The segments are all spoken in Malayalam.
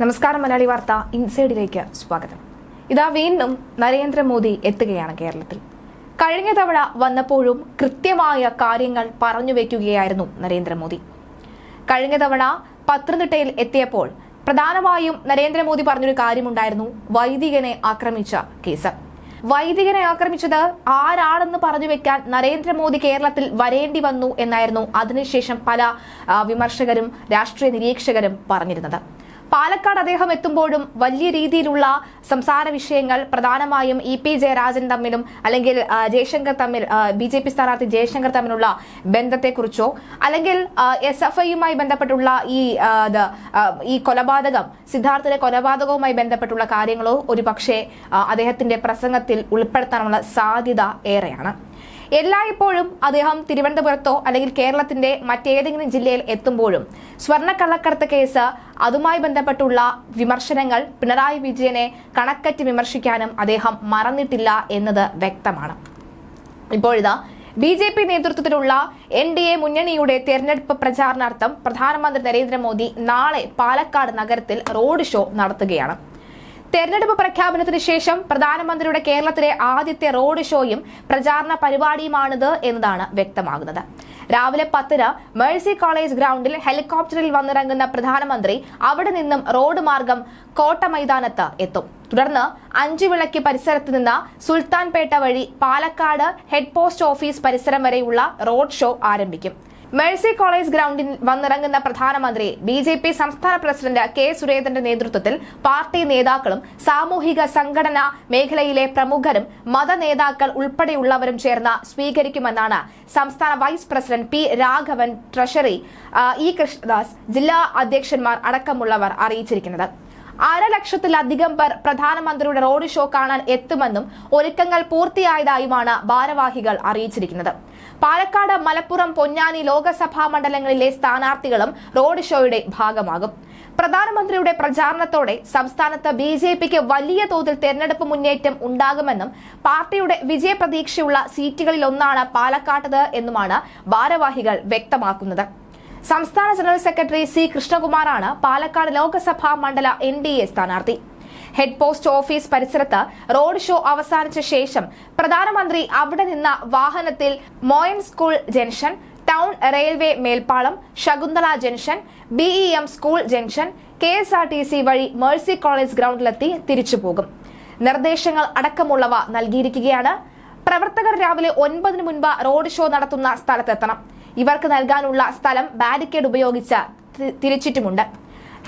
നമസ്കാരം മലയാളി വാർത്ത ഇൻസൈഡിലേക്ക് സ്വാഗതം. ഇതാ വീണ്ടും നരേന്ദ്രമോദി എത്തുകയാണ് കേരളത്തിൽ. കഴിഞ്ഞ തവണ വന്നപ്പോഴും കൃത്യമായ കാര്യങ്ങൾ പറഞ്ഞു വയ്ക്കുകയായിരുന്നു നരേന്ദ്രമോദി. കഴിഞ്ഞ തവണ പത്തനംതിട്ടയിൽ എത്തിയപ്പോൾ പ്രധാനമായും നരേന്ദ്രമോദി പറഞ്ഞൊരു കാര്യമുണ്ടായിരുന്നു വൈദികനെ ആക്രമിച്ച കേസ്. വൈദികനെ ആക്രമിച്ചത് ആരാണെന്ന് പറഞ്ഞു വെക്കാൻ നരേന്ദ്രമോദി കേരളത്തിൽ വരേണ്ടി വന്നു എന്നായിരുന്നു അതിനുശേഷം പല വിമർശകരും രാഷ്ട്രീയ നിരീക്ഷകരും പറഞ്ഞിരുന്നത്. പാലക്കാട് അദ്ദേഹം എത്തുമ്പോഴും വലിയ രീതിയിലുള്ള സംസാര വിഷയങ്ങൾ പ്രധാനമായും ഇ പി ജയരാജൻ തമ്മിലും അല്ലെങ്കിൽ ജയശങ്കർ തമ്മിൽ ബി ജെ പി സ്ഥാനാർത്ഥി ജയശങ്കർ തമ്മിലുള്ള ബന്ധത്തെക്കുറിച്ചോ അല്ലെങ്കിൽ എസ് എഫ് ഐയുമായി ബന്ധപ്പെട്ടുള്ള ഈ ഈ കൊലപാതകം സിദ്ധാർത്ഥിന്റെ കൊലപാതകവുമായി ബന്ധപ്പെട്ടുള്ള കാര്യങ്ങളോ ഒരുപക്ഷെ അദ്ദേഹത്തിന്റെ പ്രസംഗത്തിൽ ഉൾപ്പെടുത്താനുള്ള സാധ്യത ഏറെയാണ്. എല്ലായ്പ്പോഴും അദ്ദേഹം തിരുവനന്തപുരത്തോ അല്ലെങ്കിൽ കേരളത്തിന്റെ മറ്റേതെങ്കിലും ജില്ലയിൽ എത്തുമ്പോഴും സ്വർണക്കള്ളക്കടത്ത് കേസ് അതുമായി ബന്ധപ്പെട്ടുള്ള വിമർശനങ്ങൾ പിണറായി വിജയനെ കണക്കറ്റ് വിമർശിക്കാനും അദ്ദേഹം മറന്നിട്ടില്ല എന്നത് വ്യക്തമാണ്. ഇപ്പോഴിതാ ബി ജെ പി നേതൃത്വത്തിലുള്ള എൻ ഡി എ മുന്നണിയുടെ തെരഞ്ഞെടുപ്പ് പ്രചാരണാർത്ഥം പ്രധാനമന്ത്രി നരേന്ദ്രമോദി നാളെ പാലക്കാട് നഗരത്തിൽ റോഡ് ഷോ നടത്തുകയാണ്. തെരഞ്ഞെടുപ്പ് പ്രഖ്യാപനത്തിന് ശേഷം പ്രധാനമന്ത്രിയുടെ കേരളത്തിലെ ആദ്യത്തെ റോഡ് ഷോയും പ്രചാരണ പരിപാടിയുമാണിത് എന്നതാണ് വ്യക്തമാകുന്നത്. രാവിലെ പത്തിന് മേഴ്സി കോളേജ് ഗ്രൗണ്ടിൽ ഹെലികോപ്റ്ററിൽ വന്നിറങ്ങുന്ന പ്രധാനമന്ത്രി അവിടെ നിന്നും റോഡ് മാർഗം കോട്ട മൈതാനത്ത് എത്തും. തുടർന്ന് അഞ്ചു വിളക്ക് പരിസരത്ത് നിന്ന് സുൽത്താൻപേട്ട വഴി പാലക്കാട് ഹെഡ് പോസ്റ്റ് ഓഫീസ് പരിസരം വരെയുള്ള റോഡ് ഷോ ആരംഭിക്കും. മേഴ്സി കോളേജ് ഗ്രൗണ്ടിൽ വന്നിറങ്ങുന്ന പ്രധാനമന്ത്രി ബി ജെ പി സംസ്ഥാന പ്രസിഡന്റ് കെ സുരേന്ദ്രന്റെ നേതൃത്വത്തിൽ പാർട്ടി നേതാക്കളും സാമൂഹിക സംഘടനാ മേഖലയിലെ പ്രമുഖരും മതനേതാക്കൾ ഉൾപ്പെടെയുള്ളവരും ചേർന്ന് സ്വീകരിക്കുമെന്നാണ് സംസ്ഥാന vice president P Raghavan treasury E Krishnadas ജില്ലാ അധ്യക്ഷന്മാർ അടക്കമുള്ളവർ അറിയിച്ചിരിക്കുന്നത്. അരലക്ഷത്തിലധികം പേർ പ്രധാനമന്ത്രിയുടെ റോഡ് ഷോ കാണാൻ എത്തുമെന്നും ഒരുക്കങ്ങൾ പൂർത്തിയായതായുമാണ് ഭാരവാഹികൾ അറിയിച്ചിരിക്കുന്നത്. പാലക്കാട് മലപ്പുറം പൊന്നാനി ലോക്സഭാ മണ്ഡലങ്ങളിലെ സ്ഥാനാർത്ഥികളും റോഡ് ഷോയുടെ ഭാഗമാകും. പ്രധാനമന്ത്രിയുടെ പ്രചാരണത്തോടെ സംസ്ഥാനത്ത് ബി ജെ പിക്ക് വലിയ തോതിൽ തെരഞ്ഞെടുപ്പ് മുന്നേറ്റം ഉണ്ടാകുമെന്നും പാർട്ടിയുടെ വിജയപ്രതീക്ഷയുള്ള സീറ്റുകളിലൊന്നാണ് പാലക്കാട്ടത് എന്നുമാണ് ഭാരവാഹികൾ വ്യക്തമാക്കുന്നത്. സംസ്ഥാന ജനറൽ സെക്രട്ടറി സി കൃഷ്ണകുമാറാണ് പാലക്കാട് ലോക്സഭാ മണ്ഡല എൻ ഡി എ സ്ഥാനാർത്ഥി. ഹെഡ് പോസ്റ്റ് ഓഫീസ് പരിസരത്ത് റോഡ് ഷോ അവസാനിച്ച ശേഷം പ്രധാനമന്ത്രി അവിടെ നിന്ന വാഹനത്തിൽ Moyan school junction town railway മേൽപ്പാളം Shakuntala junction B E M school junction K S R T C വഴി മേഴ്സി കോളേജ് ഗ്രൗണ്ടിലെത്തി തിരിച്ചുപോകും നിർദ്ദേശങ്ങൾ അടക്കമുള്ളവ നൽകിയിരിക്കുകയാണ്. പ്രവർത്തകർ രാവിലെ ഒൻപതിന് മുൻപ് റോഡ് ഷോ നടത്തുന്ന സ്ഥലത്തെത്തണം. ഇവർക്ക് നൽകാനുള്ള സ്ഥലം ബാരിക്കേഡ് ഉപയോഗിച്ച് തിരിച്ചിട്ടുമുണ്ട്.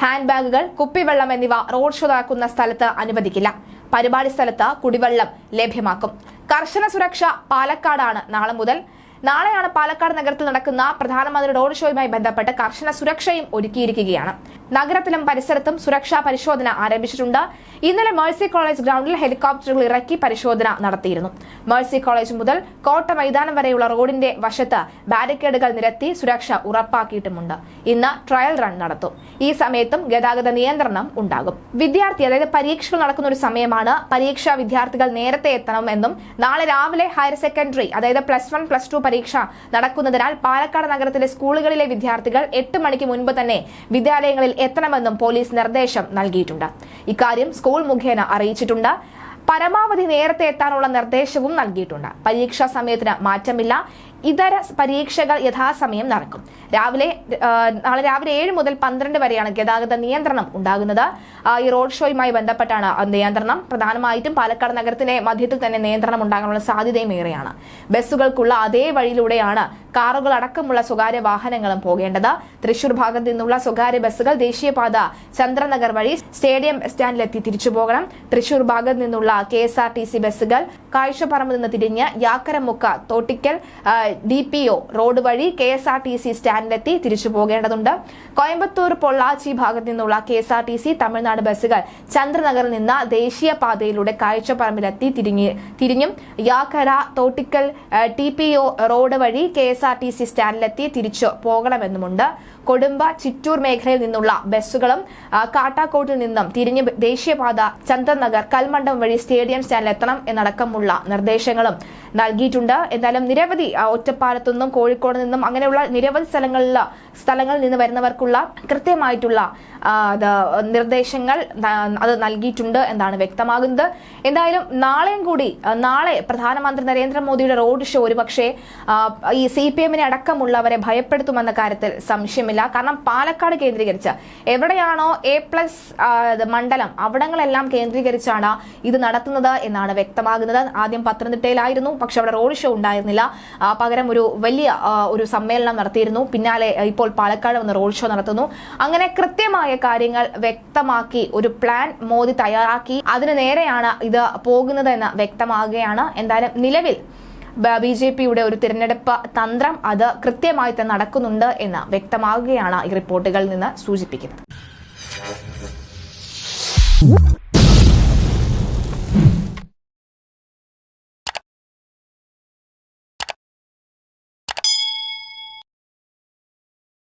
ഹാൻഡ് ബാഗുകൾ കുപ്പിവെള്ളം എന്നിവ റോഡ് ഷോ നടക്കുന്ന സ്ഥലത്ത് അനുവദിക്കില്ല. പരിപാടി സ്ഥലത്ത് കുടിവെള്ളം ലഭ്യമാക്കും. കർശന സുരക്ഷ പാലക്കാടാണ് നാളെ മുതൽ. നാളെയാണ് പാലക്കാട് നഗരത്തിൽ നടക്കുന്ന പ്രധാനമന്ത്രി റോഡ് ഷോയുമായി ബന്ധപ്പെട്ട് കർശന സുരക്ഷയും ഒരുക്കിയിരിക്കുകയാണ്. നഗരത്തിലും പരിസരത്തും സുരക്ഷാ പരിശോധന ആരംഭിച്ചിട്ടുണ്ട്. ഇന്നലെ മേഴ്സി കോളേജ് ഗ്രൗണ്ടിൽ ഹെലികോപ്റ്ററുകൾ ഇറക്കി പരിശോധന നടത്തിയിരുന്നു. മേഴ്സി കോളേജ് മുതൽ കോട്ട മൈതാനം വരെയുള്ള റോഡിന്റെ വശത്ത് ബാരിക്കേഡുകൾ നിരത്തി സുരക്ഷ ഉറപ്പാക്കിയിട്ടുമുണ്ട്. ഇന്ന് ട്രയൽ റൺ നടത്തും. ഈ സമയത്തും ഗതാഗത നിയന്ത്രണം ഉണ്ടാകും. വിദ്യാർത്ഥി അതായത് പരീക്ഷകൾ നടക്കുന്ന ഒരു സമയമാണ് പരീക്ഷാ വിദ്യാർത്ഥികൾ നേരത്തെ എത്തണമെന്നും നാളെ രാവിലെ ഹയർ സെക്കൻഡറി അതായത് പ്ലസ് വൺ പ്ലസ് ടു പരീക്ഷ നടക്കുന്നതിനാൽ പാലക്കാട് നഗരത്തിലെ സ്കൂളുകളിലെ വിദ്യാർത്ഥികൾ എട്ട് മണിക്ക് മുൻപ് തന്നെ വിദ്യാലയങ്ങളിൽ എത്തണമെന്നും പോലീസ് നിർദ്ദേശം നൽകിയിട്ടുണ്ട്. ഇക്കാര്യം സ്കൂൾ മുഖേന അറിയിച്ചിട്ടുണ്ട്. പരമാവധി നേരത്തെ എത്താനുള്ള നിർദ്ദേശവും നൽകിയിട്ടുണ്ട്. പരീക്ഷാ സമയത്തിന് മാറ്റമില്ല. ഇതര പരീക്ഷകൾ യഥാസമയം നടക്കും. രാവിലെ നാളെ രാവിലെ ഏഴ് മുതൽ പന്ത്രണ്ട് വരെയാണ് ഗതാഗത നിയന്ത്രണം ഉണ്ടാകുന്നത്. ഈ റോഡ് ഷോയുമായി ബന്ധപ്പെട്ടാണ് നിയന്ത്രണം. പ്രധാനമായിട്ടും പാലക്കാട് നഗരത്തിന്റെ മധ്യത്തിൽ തന്നെ നിയന്ത്രണം ഉണ്ടാകാനുള്ള സാധ്യതയും ഏറെയാണ്. ബസ്സുകൾക്കുള്ള അതേ വഴിയിലൂടെയാണ് കാറുകൾ അടക്കമുള്ള സ്വകാര്യ വാഹനങ്ങളും പോകേണ്ടത്. തൃശൂർ ഭാഗത്ത് നിന്നുള്ള സ്വകാര്യ ബസ്സുകൾ ദേശീയപാത ചന്ദ്രനഗർ വഴി സ്റ്റേഡിയം സ്റ്റാൻഡിലെത്തി തിരിച്ചു പോകണം. തൃശൂർ ഭാഗത്ത് നിന്നുള്ള K S R T C ബസ്സുകൾ കാഴ്ചപ്പറമ്പ് നിന്ന് തിരിഞ്ഞ് Yakkaramukku Thottikkal D P O road വഴി K S R T C സ്റ്റാൻഡിലെത്തി തിരിച്ചു പോകേണ്ടതുണ്ട്. കോയമ്പത്തൂർ പൊള്ളാച്ചി ഭാഗത്ത് നിന്നുള്ള K S R T C Tamil Nadu ബസ്സുകൾ ചന്ദ്രനഗറിൽ നിന്ന് ദേശീയപാതയിലൂടെ കാഴ്ചപ്പറമ്പിലെത്തി തിരിഞ്ഞ് തിരിഞ്ഞും Yakkara Thottikkal T P O road വഴി K S R T C സ്റ്റാൻഡിലെത്തി തിരിച്ചു പോകണമെന്നുമുണ്ട്. കൊടുമ്പ ചിറ്റൂർ മേഖലയിൽ നിന്നുള്ള ബസ്സുകളും കാട്ടാക്കോട്ടിൽ നിന്നും തിരിഞ്ഞ് ദേശീയപാത ചന്ദ്രനഗർ നഗർ കൽമണ്ഡം വഴി സ്റ്റേഡിയം സ്റ്റാൻഡിലെത്തണം എന്നടക്കമുള്ള നിർദ്ദേശങ്ങളും നൽകിയിട്ടുണ്ട്. എന്തായാലും നിരവധി ആ, ഒറ്റപ്പാലത്തു നിന്നും കോഴിക്കോട് നിന്നും അങ്ങനെയുള്ള നിരവധി സ്ഥലങ്ങളിൽ സ്ഥലങ്ങളിൽ നിന്ന് വരുന്നവർക്കുള്ള കൃത്യമായിട്ടുള്ള നിർദ്ദേശങ്ങൾ അത് നൽകിയിട്ടുണ്ട് എന്നാണ് വ്യക്തമാകുന്നത്. എന്തായാലും നാളെയും കൂടി നാളെ പ്രധാനമന്ത്രി നരേന്ദ്രമോദിയുടെ റോഡ് ഷോ ഒരുപക്ഷെ ഈ സി പി എമ്മിനെ അടക്കമുള്ളവരെ ഭയപ്പെടുത്തുമെന്ന കാര്യത്തിൽ സംശയമില്ല. കാരണം പാലക്കാട് കേന്ദ്രീകരിച്ച് എവിടെയാണോ എ പ്ലസ് മണ്ഡലം അവിടങ്ങളെല്ലാം കേന്ദ്രീകരിച്ചാണ് ഇത് നടത്തുന്നത് എന്നാണ് വ്യക്തമാകുന്നത്. ആദ്യം പത്തനംതിട്ടയിലായിരുന്നു പക്ഷെ അവിടെ റോഡ് ഷോ ഉണ്ടായിരുന്നില്ല. പകരം ഒരു വലിയ ഒരു സമ്മേളനം നടത്തിയിരുന്നു. പിന്നാലെ ഇപ്പോൾ പാലക്കാട് വന്ന് റോഡ് ഷോ നടത്തുന്നു. അങ്ങനെ കൃത്യമായ കാര്യങ്ങൾ വ്യക്തമാക്കി ഒരു പ്ലാൻ മോദി തയ്യാറാക്കി. അതിന് നേരെയാണ് ഇത് പോകുന്നതെന്ന് വ്യക്തമാകുകയാണ്. എന്തായാലും നിലവിൽ ബി ജെ പിയുടെ ഒരു തിരഞ്ഞെടുപ്പ് തന്ത്രം അത് കൃത്യമായി തന്നെ നടക്കുന്നുണ്ട് എന്ന് വ്യക്തമാകുകയാണ് ഈ റിപ്പോർട്ടുകളിൽ നിന്ന് സൂചിപ്പിക്കുന്നത്.